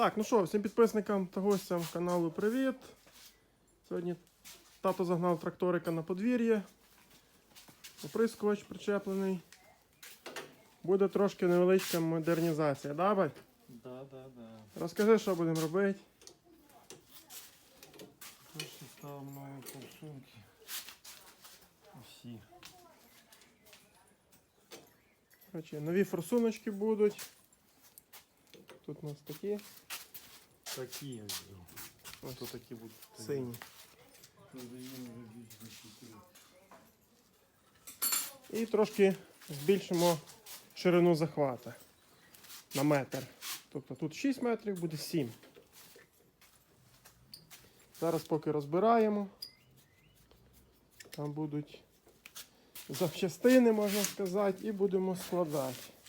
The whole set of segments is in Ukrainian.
Так, ну що, всім підписникам та гостям каналу привіт. Сьогодні тато загнав тракторика на подвір'я. Оприскувач причеплений. Буде трошки невеличка модернізація, да, бать? Да, да, да. Розкажи, що будемо робити. Просто ставимо нові форсунки. Всі. Короче, нові форсуночки будуть. Тут у нас такі Такі я взяв. Ось. То такі будуть. сині. Продаємо вже більш за 4. І трошки збільшимо ширину захвата на метр. Тобто тут 6 метрів, буде 7. Зараз поки розбираємо. Там будуть запчастини, можна сказати, і будемо складати.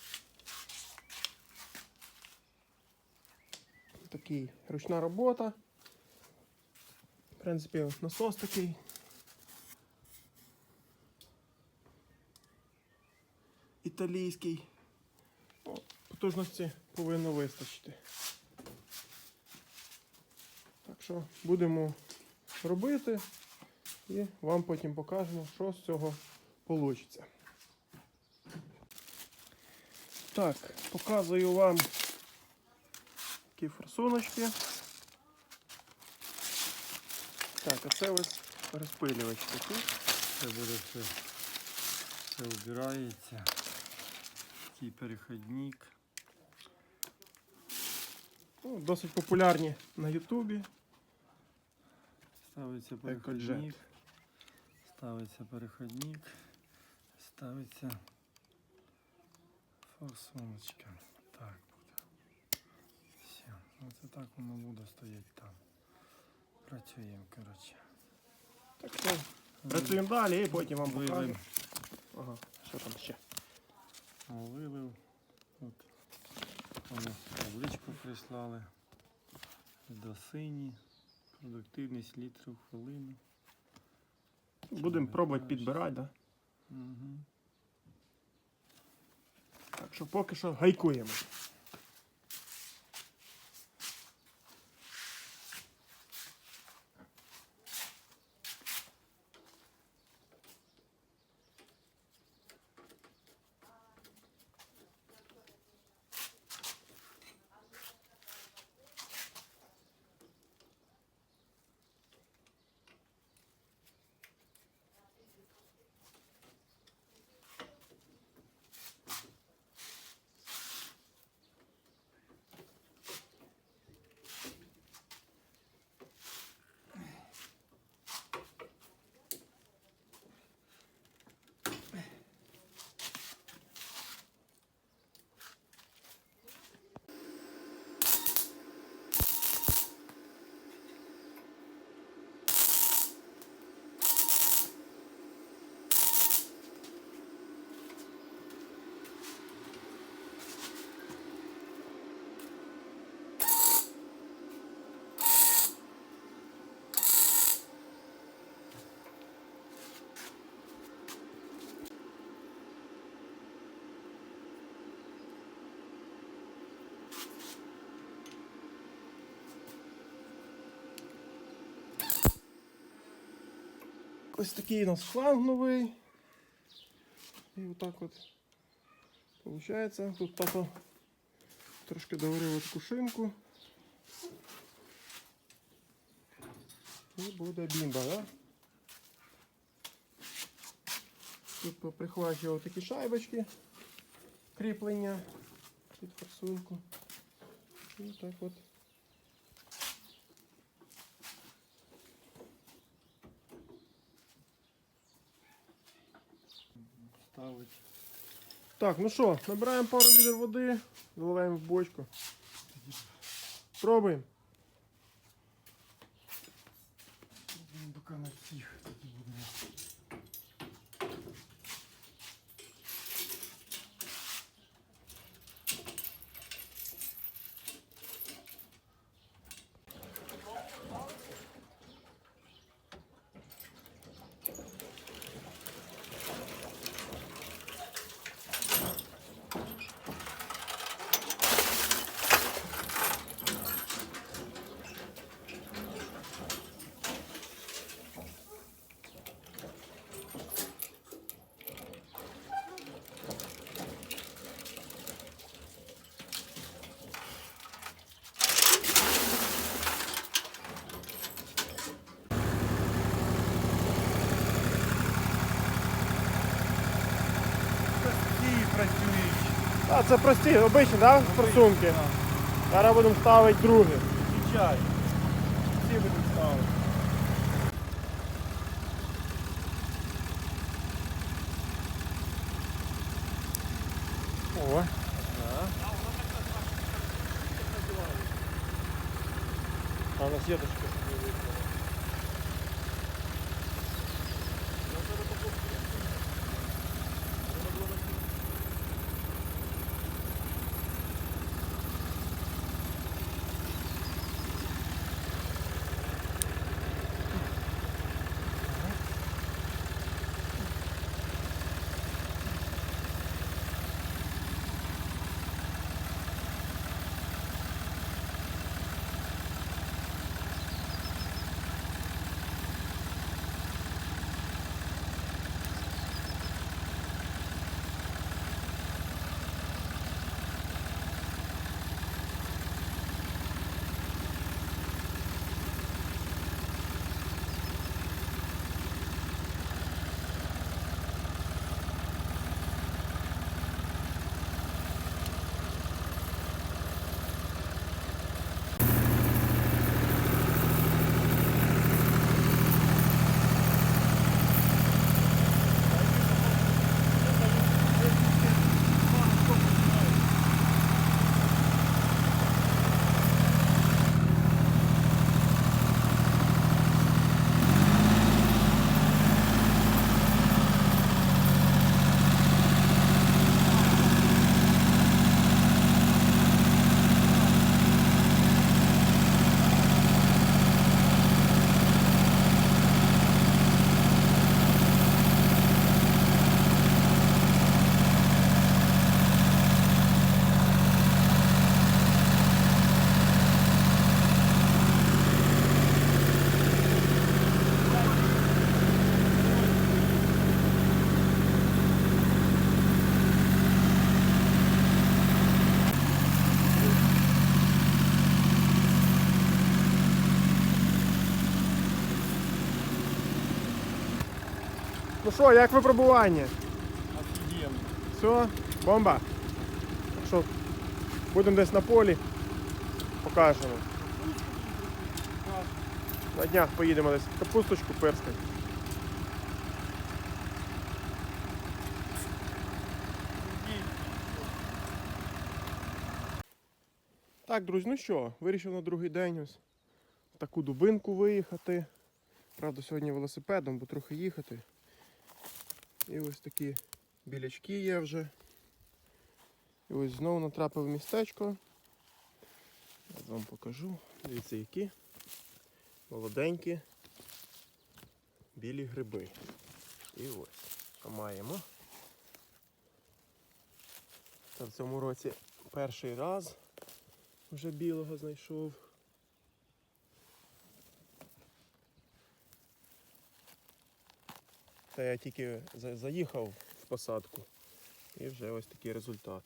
Такий ручна робота. В принципі, насос такий. італійський. О, потужності повинно вистачити. Так що будемо робити і вам потім покажемо, що з цього вийде. Так, показую вам такі форсуночки. Так, а це ось розпилювач такий. Це буде все. Все вбирається. Такий переходник. Ну, досить популярні на Ютубі. Ставиться Екоджет. переходник. Ставиться переходник. Ставиться форсуночка. Так буде. Все. Оце так воно буде стояти там. Працюємо, коротше. Так що працюємо далі і потім вам. Вилив. Ага, що там ще? Вилив. От. Вони табличку прислали. До сині. Продуктивність літрів в хвилину. Будемо пробувати підбирати, да? Угу. Так що поки що гайкуємо. Ось такий у нас шланг новий. І отак от виходить. Тут тато трошки доварив таку шинку. І буде бімба, да? Тут поприхвачував такі шайбочки кріплення під форсунку. І так от. Ставить. Так, ну що, набираємо пару літр води, заливаємо в бочку. Пробуємо. Поки на всіх А це прості, обичні, да, форсунки? Зараз будемо ставити другі. Включай. Всі будемо ставити. О. А на сіточку собі виклали. Ну що, як випробування? Офігенно. Все, бомба. Так що будемо десь на полі. Покажемо. На днях поїдемо десь капусточку перскати. Так, друзі, ну що, вирішив на другий день ось в таку дубинку виїхати. Правда, сьогодні велосипедом, бо трохи їхати. І ось такі білячки є вже. І ось знову натрапив містечко. Я вам покажу. Дивіться, які молоденькі білі гриби. І ось, маємо. Це в цьому році перший раз вже білого знайшов. Та я тільки заїхав в посадку і вже ось такий результат.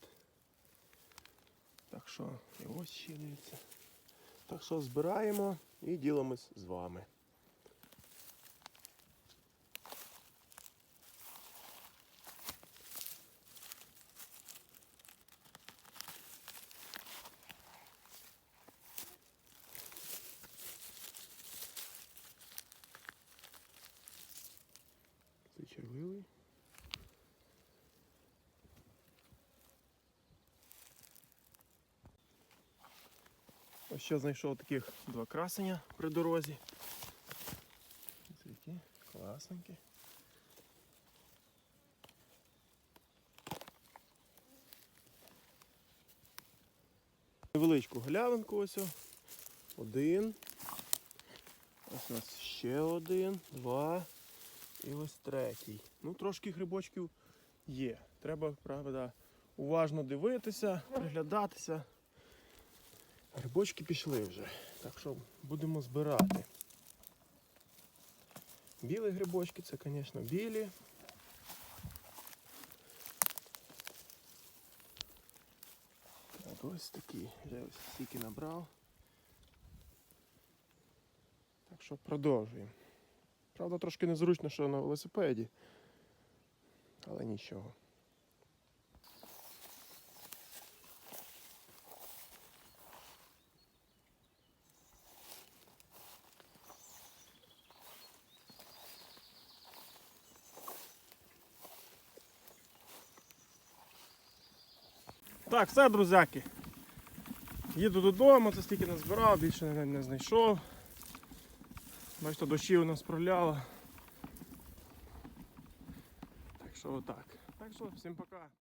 Так що, і ось ще дивіться. Так що збираємо і ділимось з вами. Ось ще знайшов таких два красення при дорозі. Ось які класненькі. Невеличку галявинку ось. Один. Ось у нас ще один, два. І ось третій. Ну, трошки грибочків є. Треба, правда, уважно дивитися, приглядатися. Грибочки пішли вже. Так що будемо збирати. Білі грибочки це, звісно, білі. Так, ось такі. Вже ось стільки набрав. Так що продовжуємо. Правда, трошки незручно, що на велосипеді. Але нічого. Так, все, друзяки. Їду додому, це стільки не збирав, більше не, не знайшов. Бачите, дощі у нас проляло. Так що отак. Так що, всім пока.